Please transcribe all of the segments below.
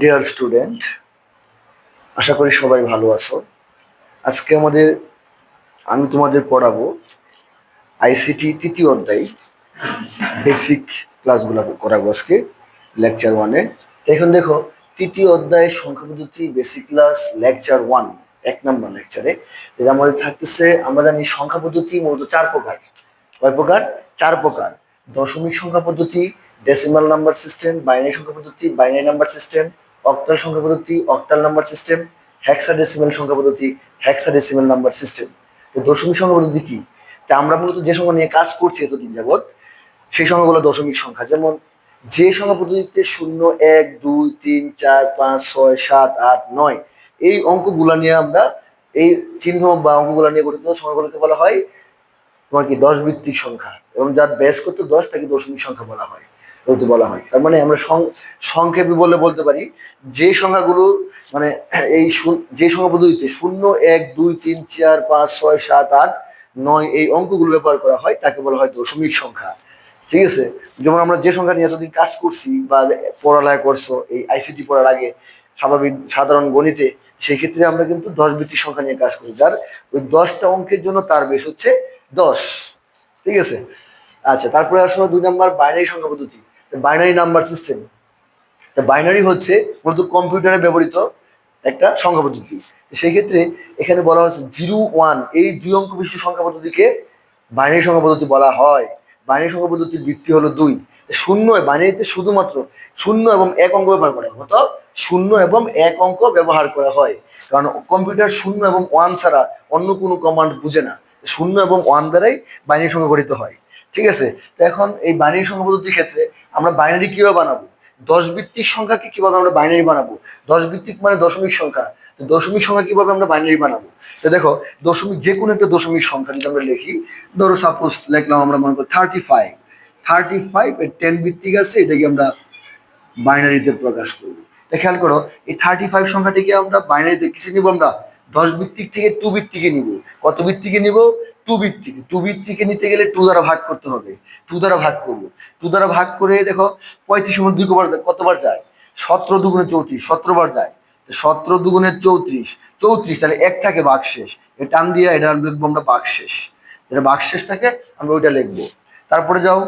Dear student আশা করি সবাই ভালো আছো। আজকে আমাদের, আমি তোমাদের পড়াবো আইসিটি তৃতীয় অধ্যায়। বেসিক ক্লাসগুলো করাবো আজকে লেকচার ওয়ানে এখন দেখো, তৃতীয় অধ্যায় সংখ্যা পদ্ধতি বেসিক ক্লাস লেকচার ওয়ান এক নম্বর লেকচারে যেটা আমাদের থাকতেছে, আমরা জানি সংখ্যা পদ্ধতি মূলত চার প্রকার। কয় প্রকার? চার প্রকার। দশমিক সংখ্যা পদ্ধতি ডেসিমাল নাম্বার সিস্টেম বাইনারি সংখ্যা পদ্ধতি বাইনারি নাম্বার সিস্টেম অক্টাল সংখ্যা পদ্ধতি অক্টাল নাম্বার সিস্টেম হেক্সাডেসিমাল সংখ্যা পদ্ধতি হেক্সাডেসিমাল নাম্বার সিস্টেম তো দশমিক সংখ্যা পদ্ধতি কি? তা আমরা মূলত যে সংখ্যা নিয়ে কাজ করছি এতদিন যাবৎ, সেই সংখ্যাগুলো দশমিক সংখ্যা। যেমন, যে সংখ্যা পদ্ধতিতে শূন্য, এক, দুই, তিন, চার, পাঁচ, ছয়, সাত, আট, নয়, এই অঙ্কগুলো নিয়ে আমরা এই চিহ্ন বা অঙ্কগুলো নিয়ে গঠিত সংখ্যাগুলোকে বলা হয় তোমার কি দশ ভিত্তিক সংখ্যা। এবং যার বেস করতে দশ, তাকে দশমিক সংখ্যা বলা হয়। বলতে বলা হয়। তার মানে আমরা সংক্ষেপে বলে বলতে পারি, যে সংখ্যাগুলো মানে এই যে সংখ্যা পদ্ধতিতে শূন্য, এক, দুই, তিন, চার, পাঁচ, ছয়, সাত, আট, নয় এই অঙ্কগুলো ব্যবহার করা হয়, তাকে বলা হয় দশমিক সংখ্যা। ঠিক আছে? যেমন আমরা যে সংখ্যা নিয়ে এতদিন কাজ করছি বা পড়ালেখা করছ, এই আইসিটি পড়ার আগে স্বাভাবিক, সাধারণ গণিতে সেই ক্ষেত্রে আমরা কিন্তু দশ ভিত্তিক সংখ্যা নিয়ে কাজ করি যার ওই দশটা অঙ্কের জন্য তার বেশ হচ্ছে দশ। ঠিক আছে? আচ্ছা তারপরে আসলে দুই নাম্বার বাইনারি সংখ্যা পদ্ধতি। বাইনারি নাম্বার সিস্টেম তা বাইনারি হচ্ছে মূলত কম্পিউটারে ব্যবহৃত একটা সংখ্যা পদ্ধতি। সেই ক্ষেত্রে এখানে বলা হচ্ছে জিরো, ওয়ান এই দুই অঙ্ক বিশিষ্ট সংখ্যা পদ্ধতিকে বাইনারি সংখ্যা পদ্ধতি বলা হয়। বাইনারি সংখ্যা পদ্ধতির ভিত্তি হলো দুই। শূন্য বাইনারিতে শুধুমাত্র শূন্য এবং এক অঙ্ক ব্যবহার করা হয় কত শূন্য এবং এক অঙ্ক ব্যবহার করা হয়। কারণ কম্পিউটার শূন্য এবং ওয়ান ছাড়া অন্য কোনো কমান্ড বুঝে না। শূন্য এবং ওয়ান দ্বারাই বাইনারি সংখ্যা গঠিত হয়। ঠিক আছে? তো এখন এই বাইনারি সংখ্যা পদ্ধতির ক্ষেত্রে আমরা বাইনারি কীভাবে বানাবো? দশ ভিত্তিক সংখ্যাকে কীভাবে আমরা বাইনারি বানাবো? দশ ভিত্তিক মানে দশমিক সংখ্যা। তো দশমিক সংখ্যা কীভাবে আমরা বাইনারি বানাবো? তো দেখো, দশমিক যে কোনো একটা দশমিক সংখ্যা যদি আমরা লিখি, ধরো সাপোজ লিখলাম আমরা মনে করি থার্টি ফাইভ থার্টি ফাইভ এর টেন ভিত্তিক আছে, এটাকে আমরা বাইনারিতে প্রকাশ করব। তা খেয়াল করো, এই থার্টি ফাইভ সংখ্যাটিকে আমরা বাইনারিতে কিসে নিব আমরা? দশ ভিত্তিক থেকে টু ভিত্তিকে নিব। কত ভিত্তিকে নিব? টু ভিত্তিক টু ভিত্তিকে নিতে গেলে টু দ্বারা ভাগ করতে হবে। টু দ্বারা ভাগ করব। টু দ্বারা ভাগ করে দেখো, পঁয়ত্রিশ মধ্যে দুই কবার কতবার যায়? সতেরো দুগুণে চৌত্রিশ, সতেরো বার যায়। সতেরো দুগুণে চৌত্রিশ চৌত্রিশ তাহলে এক থাকে বাকশেষ। টান দিয়ে এটা লিখব আমরা বাকশেষ। এটা বাকশেষ থাকে, আমরা ওইটা লিখব। তারপরে যাও,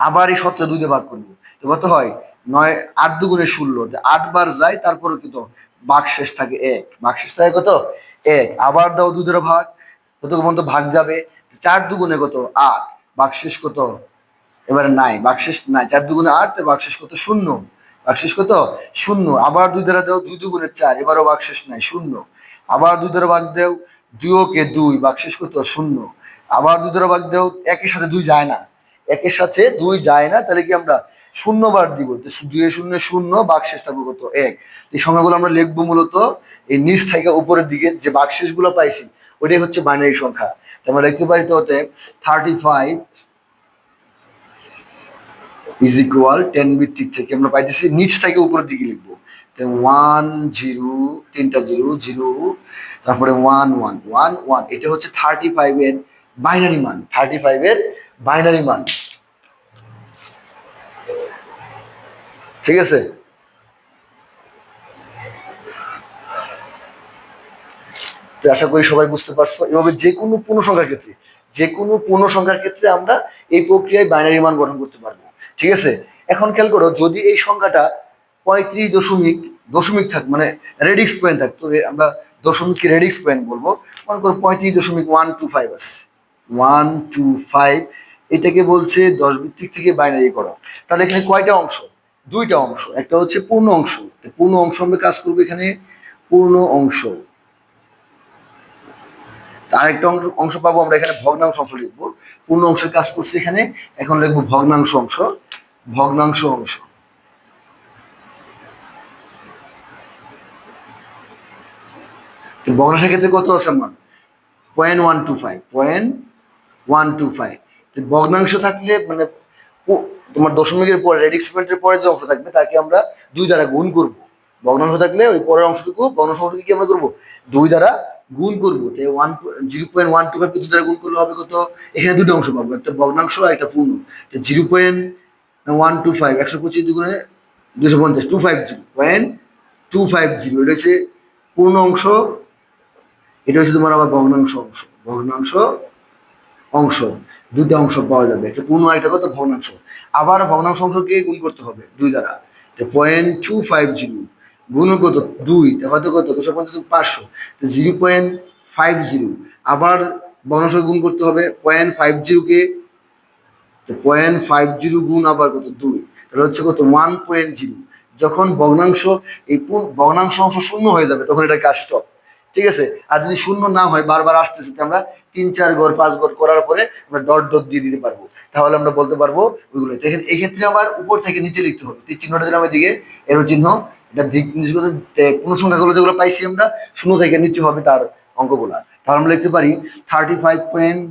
আবার এই সতেরো দুই ভাগ করব। তো কত হয়? নয়, আট দুগুণে ষোলো। যে আট বার যায় তারপরে কত বাকশেষ থাকে এক। বাকশেষ থাকে কত? এক। আবার দাও দ্বারা ভাগ। কত পর্যন্ত ভাগ যাবে? চার দুগুণে কত? আট। বাকশেষ কত? এবারে নাই। বাকশেষ নাই। চার দুগুণে আট বাকশেষ কত? শূন্য। বাকশেষ কত? শূন্য। আবার দুই দ্বারা দাও দুই দুগুণে চার। এবারও বাকশেষ নাই। শূন্য। আবার দুই দ্বারা ভাগ দেও দুইকে দুই। বাকশেষ কত? শূন্য। আবার দুই দ্বারা ভাগ দেও একের সাথে দুই যায় না। একের সাথে দুই যায় না। তাহলে কি আমরা শূন্য বার দিব? দুই শূন্য শূন্য বাকশেষ থাকবে কত? এক। এই সংখ্যাগুলো আমরা লিখব মূলত এই নিচ থেকে উপরের দিকে যে বাকশেষগুলো পাইছি ওটাই হচ্ছে বাইনারি সংখ্যা। আমরা লিখতে পারি তো হতে thirty five is equal ten ভিত্তিক থেকে আমরা পাইতেছি, নিচ থেকে উপরের দিকে লিখব। ওয়ান জিরো তিনটা জিরো জিরো তারপরে ওয়ান ওয়ান ওয়ান ওয়ান এটা হচ্ছে থার্টি ফাইভ এর বাইনারি মান থার্টি ফাইভ এর বাইনারি মান। ঠিক আছে? তো আশা করি সবাই বুঝতে পারছ। এভাবে যে কোনো পূর্ণ সংখ্যার ক্ষেত্রে, যে কোনো পূর্ণ সংখ্যার ক্ষেত্রে আমরা এই প্রক্রিয়ায় বাইনারি মান গঠন করতে পারব। ঠিক আছে? এখন খেয়াল করো, যদি এই সংখ্যাটা পঁয়ত্রিশ দশমিক দশমিক থাক মানে রেডিক্স পয়েন্ট থাকতো এ আমরা দশমিককে রেডিক্স পয়েন্ট বলব। মনে করো পঁয়ত্রিশ দশমিক ওয়ান টু ফাইভ আছে। ওয়ান টু ফাইভ এটাকে বলছে দশ ভিত্তিক থেকে বাইনারি করো। তাহলে এখানে কয়টা অংশ? দুইটা অংশ। একটা হচ্ছে পূর্ণ অংশ। পূর্ণ অংশ আমরা কাজ করব এখানে পূর্ণ অংশ। আরেকটা অংশ পাবো, আমরা এখানে ভগ্নাংশ অংশ লিখব। পূর্ণ অংশের কাজ করছি এখানে, এখন লিখব ভগ্নাংশ অংশ ভগ্নাংশ অংশ। ভগ্নাংশের ক্ষেত্রে কত আছে মান point one two five point one two five ভগ্নাংশ থাকলে মানে তোমার দশমিকের পরে রেডিক্স পয়েন্টের পরে যে অংশ থাকবে, তাকে আমরা দুই দ্বারা গুণ করব। ভগ্নাংশ থাকলে ওই পরের অংশটুকু, ভগ্নাংশ অংশটুকু কি আমরা করব? দুই দ্বারা গুণ করব। One zero point one two five দ্বারা গুণ করলে হবে কত? এখানে দুটো অংশ পাবো, একটা ভগ্নাংশ আর একটা পূর্ণ। Zero point one two five একশো পঁচিশ দুগুণে দুশো পঞ্চাশ two five zero point two five zero এটা হচ্ছে পূর্ণ অংশ, এটা হচ্ছে তোমার আবার ভগ্নাংশ অংশ ভগ্নাংশ অংশ, দুইটা অংশ পাওয়া যাবে, একটা পূর্ণ একটা কত? ভগ্নাংশ। আবার ভগ্নাংশ অংশকে গুণ করতে হবে দুই দ্বারা। পয়েন্ট টু ফাইভ জিরো গুণ কত দুই হয়তো কত দুশো পঞ্চাশ পাঁচশো। Zero point five zero. আবার ভগ্নাংশ গুণ করতে হবে পয়েন্ট ফাইভ জিরোকে। পয়েন্ট ফাইভ জিরো গুণ আবার কত? দুই। তাহলে হচ্ছে কত? One point zero. যখন ভগ্নাংশ, এই ভগ্নাংশ অংশ শূন্য হয়ে যাবে, তখন এটা কাজ স্টপ ঠিক আছে? আর যদি শূন্য না হয়, বারবার আসতেছে আমরা তিন, চার ঘর পাঁচ ঘর করার পরে আমরা ডট ডট দিয়ে দিতে পারব। তাহলে আমরা বলতে পারব ওইগুলো এক্ষেত্রে আবার উপর থেকে নিচে লিখতে হবে। চিহ্নটা দিলাম এদিকে। এরো চিহ্ন। এটা দিক নির্দেশ কোন সংখ্যাগুলো যেগুলো পাইছি আমরা, শূন্য থেকে নিচে হবে তার অঙ্কগুলা। তাহলে আমরা লিখতে পারি thirty five point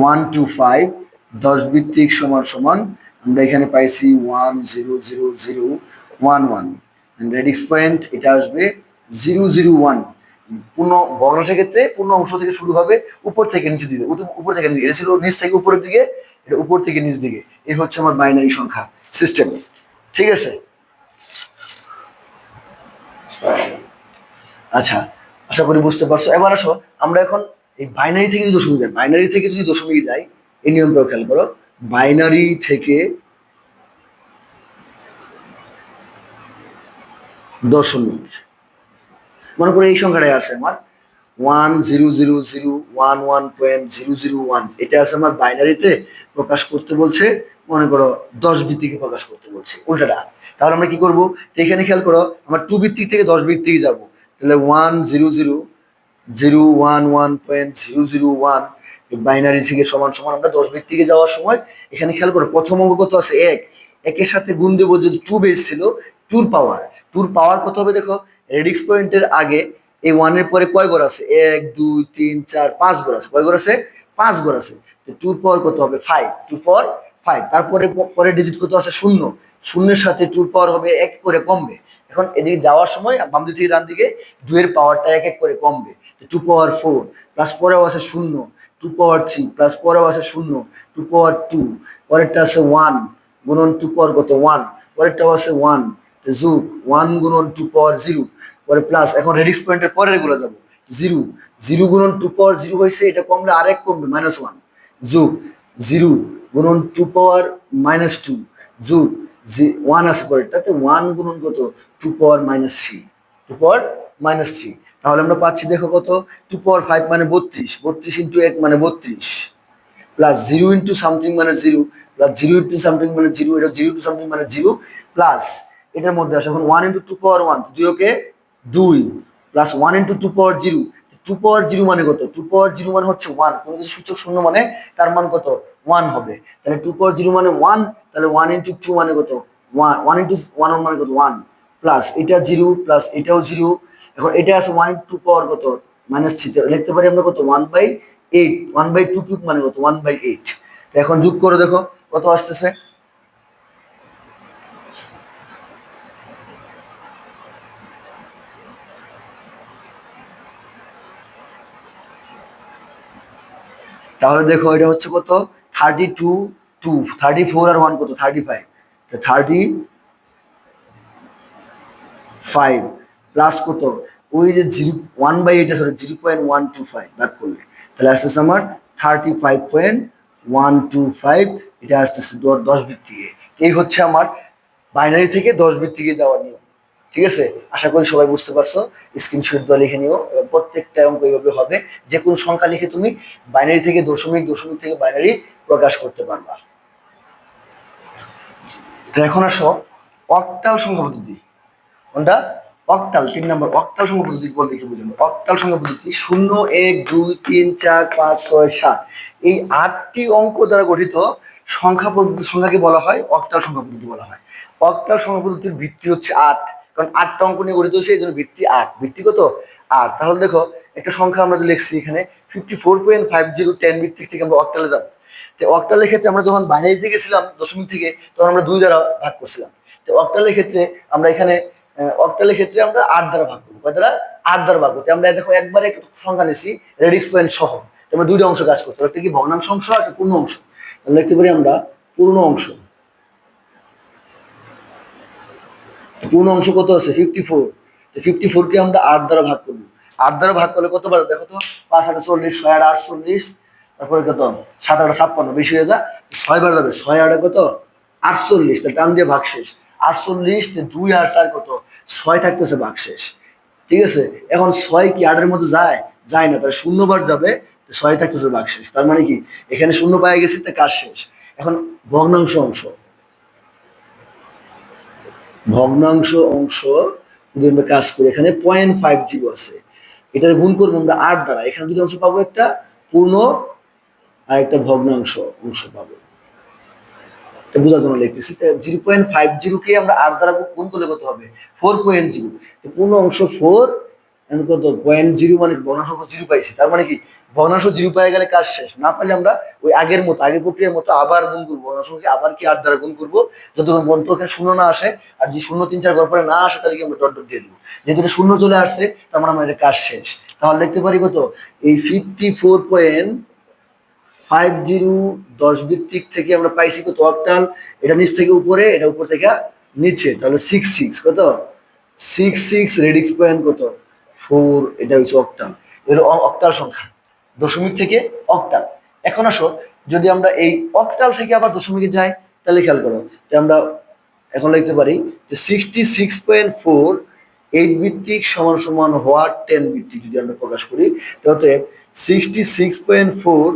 one two five দশ ভিত্তিক সমান সমান, আমরা এখানে পাইছি one zero zero zero one one radix point এটা আসবে জিরো জিরো ওয়ান পূর্ণ ভগ্নাংশের ক্ষেত্রে পূর্ণ অংশ থেকে শুরু হবে উপর থেকে নিচে দিকে। উপর থেকে নিচে, এটা ছিল নিচ থেকে উপরের দিকে, এটা উপর থেকে নিচ দিকে। এই হচ্ছে আমার বাইনারি সংখ্যা সিস্টেম ঠিক আছে? আচ্ছা আশা করি বুঝতে পারছ। এবার আসো, আমরা এখন এই বাইনারি থেকে যদি দশমিক যাই বাইনারি থেকে যদি দশমিক যাই, এই নিয়মটাও খেয়াল করো। বাইনারি থেকে দশমিক, মনে করো এই সংখ্যাটাই আছে আমার। One zero zero zero one one point zero zero one এটা আছে আমার বাইনারিতে প্রকাশ করতে বলছে মনে করো, দশ ভিত্তিকে প্রকাশ করতে বলছে। উল্টাটা। তাহলে আমরা কি করব? এখানে খেয়াল করো, আমার টু ভিত্তিক থেকে দশ ভিত্তিকে যাব। তাহলে one zero zero zero one one point zero zero one binary থেকে সমান সমান আমরা দশ ভিত্তিকে যাওয়ার সময়, এখানে খেয়াল করো, প্রথম অঙ্ক কত আছে? এক। একের সাথে গুণ দেবো যদি টু বেস ছিল টুর পাওয়ার টুর পাওয়ার কত হবে দেখো? রেডিক্স পয়েন্টের আগে এই ওয়ানের পরে কয় ঘর আছে? এক, দুই, তিন, চার, পাঁচ ঘর আছে। কয় ঘর আছে? পাঁচ ঘর আছে। টুর পাওয়ার কত হবে? ফাইভ টু পাওয়ার ফাইভ তারপরে প- পরের ডিজিট কত আছে শূন্য। শূন্যের সাথে টুর পাওয়ার হবে এক করে কমবে। এখন এদিকে যাওয়ার সময় বাম দিক থেকে ডান দিকে দুইয়ের পাওয়ারটা এক এক করে কমবে। টু পাওয়ার ফোর প্লাস পরেও আছে শূন্য। টু পাওয়ার থ্রি প্লাস পরেও আছে শূন্য। টু পাওয়ার টু পরেরটা আছে ওয়ান গুণন টু পাওয়ার কত? ওয়ান পরেরটাও আছে ওয়ান যুগ ওয়ান গুণন টু পাওয়ার জিরো পরে প্লাস এখন রেডিক্স পয়েন্টের পরেরগুলো যাব। জিরো জিরো গুণন টু পাওয়ার জিরো হয়েছে, এটা কমলে আরেক কমবে মাইনাস ওয়ান যোগ জিরো গুণন টু পাওয়ার মাইনাস টু যোগ জি ওয়ান আছে পরেরটাতে ওয়ান গুণন কত? Two power minus three two power minus three তাহলে আমরা পাচ্ছি দেখো কত? টু পাওয়ার ফাইভ মানে বত্রিশ। বত্রিশ ইন্টু এক মানে বত্রিশ। প্লাস জিরো ইন্টু সামথিং মানে zero plus zero into something মানে জিরো এটা জিরো টু সামথিং মানে জিরো প্লাস এটার মধ্যে আসে এখন one into two power one দুই ওকে দুই। Plus one into two power zero two power zero মানে কত? টু পাওয়ার জিরো মানে হচ্ছে ওয়ান কোনো কিছু সূচক শূন্য মানে তার মান কত? ওয়ান হবে। তাহলে টু পাওয়ার জিরো মানে ওয়ান তাহলে ওয়ান ইন্টু টু মানে কত? ওয়ান ওয়ান ইন্টু ওয়ান মানে কত? ওয়ান প্লাস এটা জিরো প্লাস এটাও জিরো এখন এটা আছে ওয়ান টু পাওয়ার কত? মাইনাস থ্রি লিখতে পারি আমরা কত? One by eight one by two cube মানে কত? ওয়ান বাই এইট এখন যোগ করে দেখো, কত আসতেছে? তাহলে দেখো এটা হচ্ছে কত? Thirty two two thirty four আর ওয়ান কত? Thirty five thirty five plus কত? ওই যে জিরো ওয়ান বাই এইট আছে zero point one two five ভাগ করলে। তাহলে আসতেছে আমার thirty five point one two five এটা আসতেছে দশ বিট থেকে এই হচ্ছে আমার বাইনারি থেকে দশ বিট থেকে দেওয়া নিয়ম। ঠিক আছে? আশা করি সবাই বুঝতে পারছ। স্ক্রিনশট দেওয়া লিখে নিও। প্রত্যেকটা অঙ্ক এইভাবে হবে। যে কোনো সংখ্যা লিখে তুমি বাইনারি থেকে দশমিক দশমিক থেকে বাইনারি প্রকাশ করতে পারবা। এখন আসো অক্টাল সংখ্যা পদ্ধতি। কোনটা? অক্টাল তিন নম্বর অক্টাল সংখ্যা পদ্ধতি বলতে কি বুঝুন অক্টাল সংখ্যা পদ্ধতি শূন্য, এক, দুই, তিন, চার, পাঁচ, ছয়, সাত। এই আটটি অঙ্ক দ্বারা গঠিত সংখ্যা সংখ্যাকে বলা হয় অক্টাল সংখ্যা পদ্ধতি বলা হয়। অক্টাল সংখ্যা পদ্ধতির ভিত্তি হচ্ছে আট। কারণ আটটা অঙ্ক নিয়ে গঠিত এই জন্য ভিত্তি আট। ভিত্তি কত? আট। তাহলে দেখো, একটা সংখ্যা আমরা যে লিখছি এখানে fifty four point five zero ten ভিত্তিক থেকে আমরা অক্টালে যাব। তো অক্টালের ক্ষেত্রে আমরা যখন বাইনারিতে গেছিলাম দশমিক থেকে, তখন আমরা দুই দ্বারা ভাগ করছিলাম। তো অক্টালের ক্ষেত্রে আমরা এখানে অক্টালের ক্ষেত্রে আমরা আট দ্বারা ভাগ করব। কয় দ্বারা? আট দ্বারা ভাগ করতে আমরা দেখো একবারে একটা সংখ্যা নিছি রেডিক্স পয়েন্ট সহ। আমরা দুইটা অংশ কাজ করতে হবে। একটা কি ভগ্নাংশ অংশ আর একটা পূর্ণ অংশ। তাহলে লিখতে পারি আমরা পূর্ণ অংশ। পূর্ণ অংশ কত আছে? ফিফটি ফোর ফিফটি ফোরকে আমরা আট দ্বারা ভাগ করব। আট দ্বারা ভাগ করলে কত পারে দেখো তো, পাঁচ, আটা, চল্লিশ, ছয়, আট আটচল্লিশ তারপরে কত? সাত, আটা ছাপ্পান্ন। বেশি হয়ে যা, ছয় বার যাবে। ছয়, আটে কত? আটচল্লিশ। তাহলে টান দিয়ে ভাগ শেষ। আটচল্লিশ দুই আর চার কত? ছয় থাকতেছে ভাগ শেষ। ঠিক আছে? এখন ছয় কি আটের মধ্যে যায়? যায় না। তাহলে শূন্যবার যাবে ছয় থাকতেছে ভাগ শেষ। তার মানে কি? এখানে শূন্য পায়ে গেছে, তা কাজ শেষ। এখন ভগ্নাংশ অংশ। ভগ্নাংশ অংশ আমরা কাজ করি, এখানে পয়েন্ট ফাইভ জিরো আছে। এটার গুণ করব আমরা আট দ্বারা। এখানে দুটো অংশ পাবো, একটা পূর্ণ আর একটা ভগ্নাংশ অংশ পাবো। বোঝার জন্য লিখতেছি। জিরো পয়েন্ট ফাইভ জিরোকে আমরা আট দ্বারা গুণ করলে কত হবে? ফোর পয়েন্ট জিরো পূর্ণ অংশ ফোর কত? পয়েন্ট জিরো মানে ভগ্নাংশ জিরো পাইছি। তার মানে কি? ভগ্নাংশ জিরো পেয়ে গেলে কাজ শেষ। না পারলে আমরা ওই আগের মতো, আগের প্রক্রিয়ার মতো আবার গুণ করব। ভগ্নাংশকে আবার কি আট দ্বারা গুণ করব? যতক্ষণ পর্যন্ত ওখানে শূন্য না আসে, আর যদি শূন্য তিন চার পরে না আসে, তাহলে কি আমরা ডট ডট দিয়ে দিব। যেহেতু শূন্য চলে আসছে, তার মানে আমার কাজ শেষ। তাহলে দেখতে পারি কত? এই fifty four point five zero দশ ভিত্তিক থেকে আমরা পাইছি কত? অক্টাল এটা নিচ থেকে উপরে, এটা উপর থেকে নিচে। তাহলে সিক্স সিক্স কত? সিক্স সিক্স রেডিক্স পয়েন্ট কত? ফোর এটা হচ্ছে অক্টাল এগুলো অক্টাল সংখ্যা। দশমিক থেকে অক্টাল এখন আসো, যদি আমরা এই অক্টাল থেকে আবার দশমিকে যাই, তাহলে খেয়াল করো যে আমরা এখন লিখতে পারি যে sixty six point four eight ভিত্তিক সমান সমান হোয়াট টেন ভিত্তিক যদি আমরা প্রকাশ করি তাহলে sixty six point four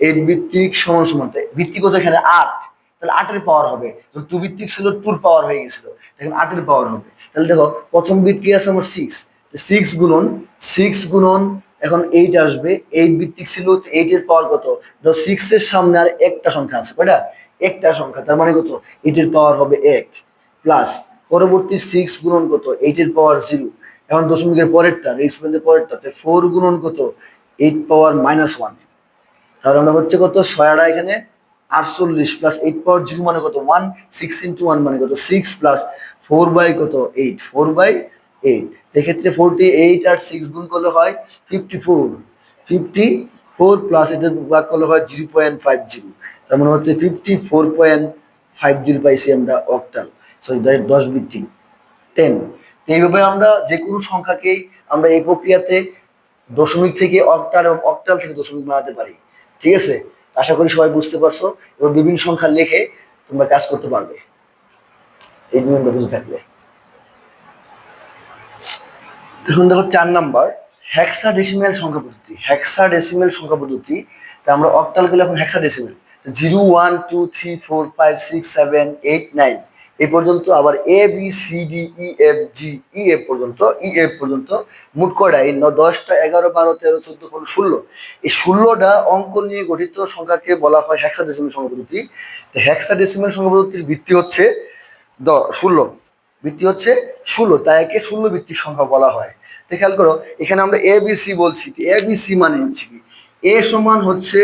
eight ভিত্তিক সমান সমান ভিত্তিক কত এখানে? আট। তাহলে আটের পাওয়ার হবে। টু ভিত্তিক ছিল টুর পাওয়ার হয়ে গেছিল। এখন আটের পাওয়ার হবে। তাহলে দেখো, প্রথম বিট কি আছে আমার সিক্স সিক্স গুণন সিক্স গুণন এখন এইট আসবে এইট ভিত্তিক ছিল এইট এর পাওয়ার কত? ধর সিক্স এর সামনে আর একটা সংখ্যা আছে, কয়টা? একটা সংখ্যা, তার মানে কত? এইট এর পাওয়ার হবে এক প্লাস পরবর্তী সিক্স গুণন কত? এইট এর পাওয়ার জিরো এখন দশমিকের পরেরটা রেক্সপেন্সের পরেরটাতে ফোর গুণন কত? এইট পাওয়ার মাইনাস ওয়ান তাহলে হচ্ছে কত? ছয়াটা এখানে, আটচল্লিশ প্লাস এইট পাওয়ার জিরো মানে কত? ওয়ান সিক্স ইন্টু ওয়ান মানে কত? সিক্স প্লাস ফোর বাই কত? এইট ফোর বাই এইট এক্ষেত্রে ফোরটি এইট আর সিক্স গুণ করলে হয় fifty four fifty four plus ভাগ করলে হয় জিরো পয়েন্ট ফাইভ জিরো তার মানে হচ্ছে fifty four point five zero পাইছি আমরা অক্টাল সরি দশ টেন এইভাবে আমরা যে কোনো সংখ্যাকেই আমরা এই প্রক্রিয়াতে দশমিক থেকে অক্টাল এবং অক্টাল থেকে দশমিক বানাতে পারি। ঠিক আছে? আশা করি সবাই বুঝতে পারছ। এবং বিভিন্ন সংখ্যা লিখে তোমরা কাজ করতে পারবে। এই বুঝে থাকলে এখন দেখো চার নাম্বার হ্যাক্সা ডেসিমেল সংখ্যা পদ্ধতি। হ্যাক্সা ডেসিমেল সংখ্যা পদ্ধতি, তা আমরা অক্টাল গেলে এখন hexadecimal zero, one, two, three, four, five, six, seven, eight, nine. এই পর্যন্ত আবার A, B, C, D, E, F, G, E, F পর্যন্ত, ই, এফ পর্যন্ত মোট কয়টা? এই দশটা, এগারো, বারো, তেরো, চোদ্দ, পনেরো, ষোলো। এই ষোলোটা অঙ্ক নিয়ে গঠিত সংখ্যাকে বলা হয় হ্যাক্সা ডেসিমেল সংখ্যা পদ্ধতি। তো হ্যাক্সা ডেসিমেল সংখ্যা পদ্ধতির ভিত্তি হচ্ছে দ, ষোলো। ভিত্তি হচ্ছে ষোলো। তাই একে ষোলো ভিত্তিক সংখ্যা বলা হয়। তো খেয়াল করো, এখানে আমরা এ বি সি বলছি এ বি সি মানে হচ্ছে কি? এ সমান হচ্ছে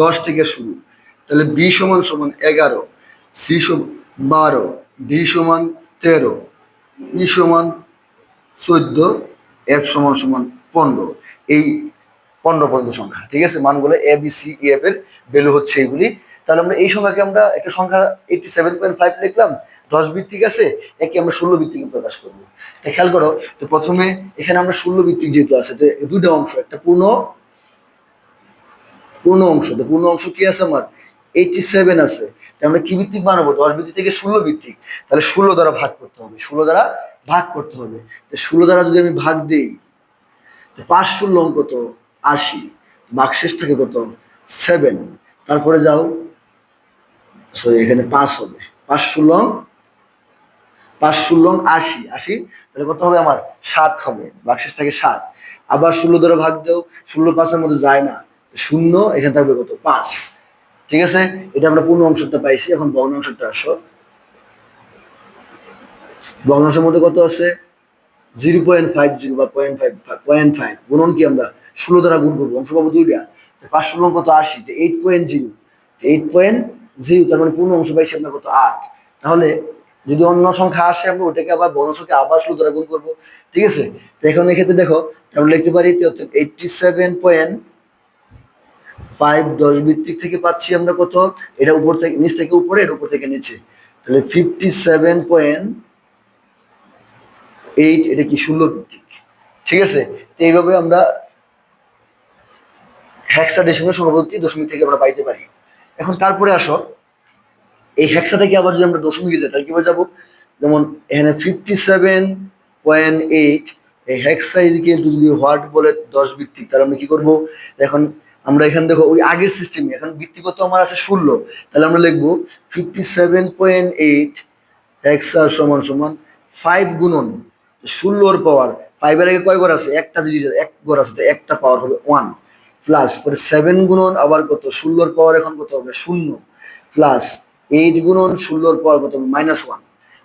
দশ থেকে শুরু। তাহলে বি সমান সমান এগারো সি সমান বারো ডি সমান তেরো ই সমান চোদ্দ এফ সমান সমান পনেরো। এই পনেরো পর্যন্ত সংখ্যা। ঠিক আছে? মানগুলো এ বি সি এফ এর ভ্যালু হচ্ছে এগুলি তাহলে আমরা এই সংখ্যাকে আমরা একটা সংখ্যা এইটটি সেভেন পয়েন্ট ফাইভ লিখলাম। দশ ভিত্তিক আছে, একে আমরা ষোলো ভিত্তিকে প্রকাশ করব। তো খেয়াল করো, তো প্রথমে এখানে আমরা ষোলো ভিত্তিক যেহেতু আছে, তো দুইটা অংশ, একটা পূর্ণ পূর্ণ অংশ, তো পূর্ণ অংশ কি আছে আমার? এইটটি সেভেন আছে আমরা কি ভিত্তিক বানাবো? দশ ভিত্তিক থেকে ষোলো ভিত্তিক। তাহলে ষোলো দ্বারা ভাগ করতে হবে, ষোলো দ্বারা ভাগ করতে হবে। তো ষোলো দ্বারা যদি আমি ভাগ দিই পাঁচ ষোলো অঙ্ক কত আশি মার্কশেষ থাকে কত? সেভেন তারপরে যাও সরি এখানে পাঁচ হবে। পাঁচ ষোলো পাঁচ ষোলো আশি আশি? তাহলে কত হবে আমার? সাত হবে বাকশেষ থাকে সাত। আবার ষোলো ধরে ভাগ দেও ষোলো পাঁচের মধ্যে যায় না। শূন্য, এখানে থাকবে কত? পাঁচ। ঠিক আছে? এটা আমরা পূর্ণ অংশটা পাইছি, এখন ভগ্ন অংশটা আসো। ভগ্নাংশের মধ্যে কত আছে? জিরো পয়েন্ট ফাইভ, জিরো বা পয়েন্ট ফাইভ পয়েন্ট ফাইভ। গুণন কি আমরা? ষোলো দ্বারা গুণ করব, অংশ পাবো দুইটা। পাঁচ ষোলো কত? আশি। Eight point zero eight point zero তার মানে পূর্ণ অংশ পাইছি আমরা কত? আট। তাহলে যদি অন্য সংখ্যা আসে, আমরা ওটাকে আবার বড় সংখ্যা আবার ষোলো দ্বারা গুণ করব। ঠিক আছে? তো এখন এক্ষেত্রে দেখো, আমরা লিখতে পারি এইটটি সেভেন পয়েন্ট ফাইভ দশ ভিত্তিক থেকে পাচ্ছি আমরা কত? এটা উপর থেকে, নিচ থেকে উপরে, এটা উপর থেকে নিচে। তাহলে ফিফটি সেভেন পয়েন্ট এইট এটা কি ষোলো ভিত্তিক? ঠিক আছে? তো এইভাবে আমরা হ্যাক্সা ডেসিমেল সর্বপ্রতি দশমিক থেকে আমরা পাইতে পারি। এখন তারপরে আসো। এই হ্যাক্সা থেকে আবার যদি আমরা দশমিকে যাই, তাহলে কীভাবে যাব? যেমন এখানে ফিফটি সেভেন পয়েন্ট এইট এই হ্যাক্সা ইজিকেল টু যদি হোয়াট বলে দশ ভিত্তিক, তাহলে আমরা কি করব? এখন আমরা এখানে দেখো, ওই আগের সিস্টেমে এখন ভিত্তিগত আমার আছে ষোলো, তাহলে আমরা লিখব fifty seven point eight hexa সমান সমান ফাইভ গুণন। ষোলোর পাওয়ার ফাইভের আগে কয় ঘর আছে? একটা যদি এক ঘর আছে, তো একটা পাওয়ার হবে ওয়ান প্লাস পরে সেভেন গুণন আবার কত? ষোলোর পাওয়ার এখন কত হবে? শূন্য প্লাস এইট গুণন ষোলোর পর কত? মাইনাস ওয়ান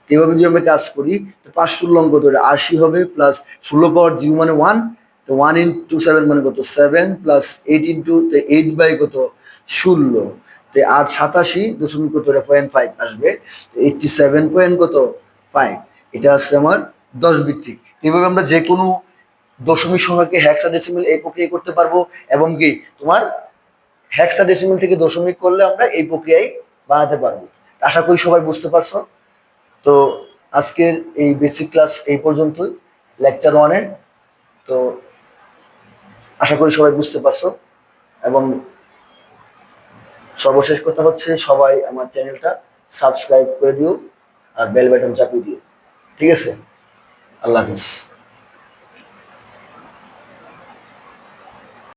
এভাবে যদি আমরা কাজ করি, তো পাঁচ ষোলো অঙ্ক ধরে আশি হবে প্লাস ষোলো পাওয়ার জিরো মানে ওয়ান তো ওয়ান ইন্টু সেভেন মানে কত? Seven plus eight into eight by কত? ষোলো। তো আট সাতাশি দশমিক কত? পয়েন্ট ফাইভ আসবে। এইটটি সেভেন পয়েন্ট কত? ফাইভ এটা হচ্ছে আমার দশ ভিত্তিক। এভাবে আমরা যে কোনো দশমিক সংখ্যাকে হ্যাক্সাডেসিমেল এই প্রক্রিয়া করতে পারব এবং কি? তোমার হ্যাক্সাডেসিমেল থেকে দশমিক করলে আমরা এই প্রক্রিয়ায় বানাতে পারব। আশা করি সবাই বুঝতে পারছ। তো আজকের এই বেসিক ক্লাস এই পর্যন্তই লেকচার ওয়ানের তো আশা করি সবাই বুঝতে পারছ। এবং সর্বশেষ কথা হচ্ছে, সবাই আমার চ্যানেলটা সাবস্ক্রাইব করে দিও আর বেল বাটন চাপিয়ে দিও। ঠিক আছে? আল্লাহ হাফিজ।